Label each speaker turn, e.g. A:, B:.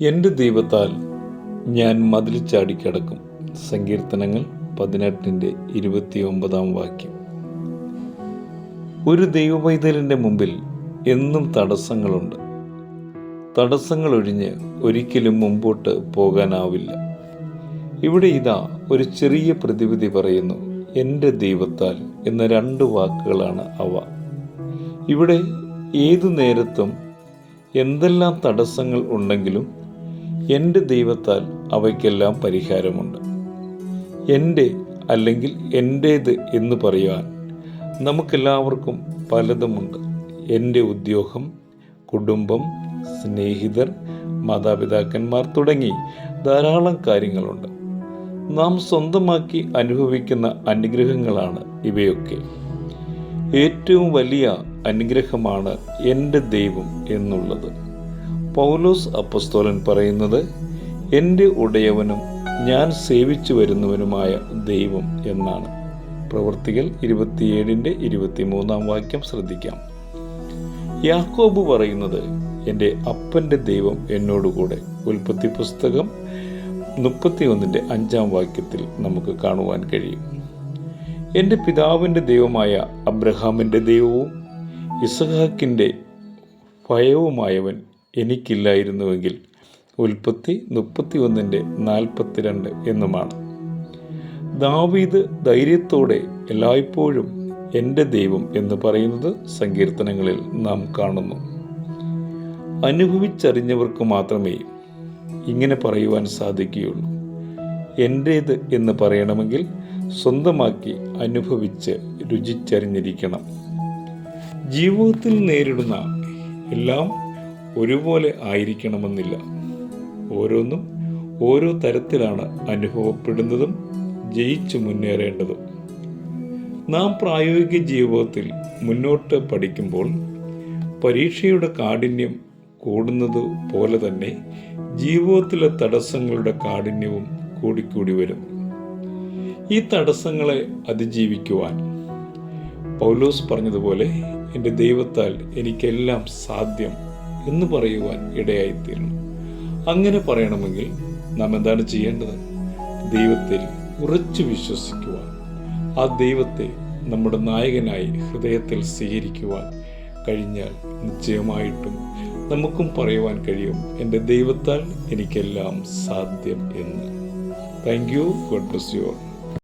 A: എന്റെ ദൈവത്താൽ ഞാൻ മതിൽ ചാടിക്കടക്കും സങ്കീർത്തനങ്ങൾ പതിനെട്ടിന്റെ ഇരുപത്തിയൊമ്പതാം വാക്യം. ഒരു ദൈവപൈതലിന്റെ മുമ്പിൽ എന്നും തടസ്സങ്ങളുണ്ട്. തടസ്സങ്ങൾ ഒഴിഞ്ഞ് ഒരിക്കലും മുമ്പോട്ട് പോകാനാവില്ല. ഇവിടെ ഇതാ ഒരു ചെറിയ പ്രതിവിധി പറയുന്നു എന്റെ ദൈവത്താൽ എന്ന രണ്ട് വാക്കുകളാണ് അവ. ഇവിടെ ഏതു നേരത്തും എന്തെല്ലാം തടസ്സങ്ങൾ ഉണ്ടെങ്കിലും എന്റെ ദൈവത്താൽ അവയ്ക്കെല്ലാം പരിഹാരമുണ്ട്. എന്റെ അല്ലെങ്കിൽ എന്റേത് എന്ന് പറയുവാൻ നമുക്കെല്ലാവർക്കും പലതുമുണ്ട്. എന്റെ ഉദ്യോഗം കുടുംബം സ്നേഹിതർ മാതാപിതാക്കന്മാർ തുടങ്ങി ധാരാളം കാര്യങ്ങളുണ്ട്. നാം സ്വന്തമാക്കി അനുഭവിക്കുന്ന അനുഗ്രഹങ്ങളാണ് ഇവയൊക്കെ. ഏറ്റവും വലിയ അനുഗ്രഹമാണ് എന്റെ ദൈവം എന്നുള്ളത്. പൗലോസ് അപ്പസ്തോലൻ പറയുന്നത് എന്റെ ഉടയവനും ഞാൻ സേവിച്ചു വരുന്നവനുമായ ദൈവം എന്നാണ്. പ്രവൃത്തികൾ ഇരുപത്തിയേഴിന്റെ ഇരുപത്തിമൂന്നാം വാക്യം ശ്രദ്ധിക്കാം. യാക്കോബ് പറയുന്നത് എന്റെ അപ്പന്റെ ദൈവം എന്നോടുകൂടെ. ഉൽപ്പത്തി പുസ്തകം മുപ്പത്തിയൊന്നിന്റെ അഞ്ചാം വാക്യത്തിൽ നമുക്ക് കാണുവാൻ കഴിയും. എന്റെ പിതാവിന്റെ ദൈവമായ അബ്രഹാമിന്റെ ദൈവവും ഇസഹാക്കിന്റെ ഭയവുമായവൻ എനിക്കില്ലായിരുന്നുവെങ്കിൽ ഉൽപ്പത്തി മുപ്പത്തി ഒന്നിന്റെ നാൽപ്പത്തിരണ്ട് എന്നുമാണ്. ദാവീദ് ധൈര്യത്തോടെ എല്ലായ്പ്പോഴും എന്റെ ദൈവം എന്ന് പറയുന്നത് സങ്കീർത്തനങ്ങളിൽ നാം കാണുന്നു. അനുഭവിച്ചറിഞ്ഞവർക്ക് മാത്രമേ ഇങ്ങനെ പറയുവാൻ സാധിക്കുകയുള്ളൂ. എന്റേത് എന്ന് പറയണമെങ്കിൽ സ്വന്തമാക്കി അനുഭവിച്ച് രുചിച്ചറിഞ്ഞിരിക്കണം. ജീവിതത്തിൽ നേരിടുന്ന എല്ലാം ഒരുപോലെ ആയിരിക്കണമെന്നില്ല. ഓരോന്നും ഓരോ തരത്തിലാണ് അനുഭവപ്പെടുന്നതും ജയിച്ചു മുന്നേറേണ്ടതും. നാം പ്രായോഗിക ജീവിതത്തിൽ മുന്നോട്ട് പഠിക്കുമ്പോൾ പരീക്ഷയുടെ കാഠിന്യം കൂടുന്നത് പോലെ തന്നെ ജീവിതത്തിലെ തടസ്സങ്ങളുടെ കാഠിന്യവും കൂടിക്കൂടി വരും. ഈ തടസ്സങ്ങളെ അതിജീവിക്കുവാൻ പൗലോസ് പറഞ്ഞതുപോലെ എന്റെ ദൈവത്താൽ എനിക്കെല്ലാം സാധ്യം എന്ന് പറയുവാൻ ഇടയായിത്തീരണം. അങ്ങനെ പറയണമെങ്കിൽ നാം എന്താണ് ചെയ്യേണ്ടത്? ദൈവത്തിൽ ഉറച്ചു വിശ്വസിക്കുവാൻ ആ ദൈവത്തെ നമ്മുടെ നായകനായി ഹൃദയത്തിൽ സ്വീകരിക്കുവാൻ കഴിഞ്ഞാൽ നിശ്ചയമായിട്ടും നമുക്കും പറയുവാൻ കഴിയും എന്റെ ദൈവത്താൽ എനിക്കെല്ലാം സാധ്യം എന്ന്. Thank you God bless you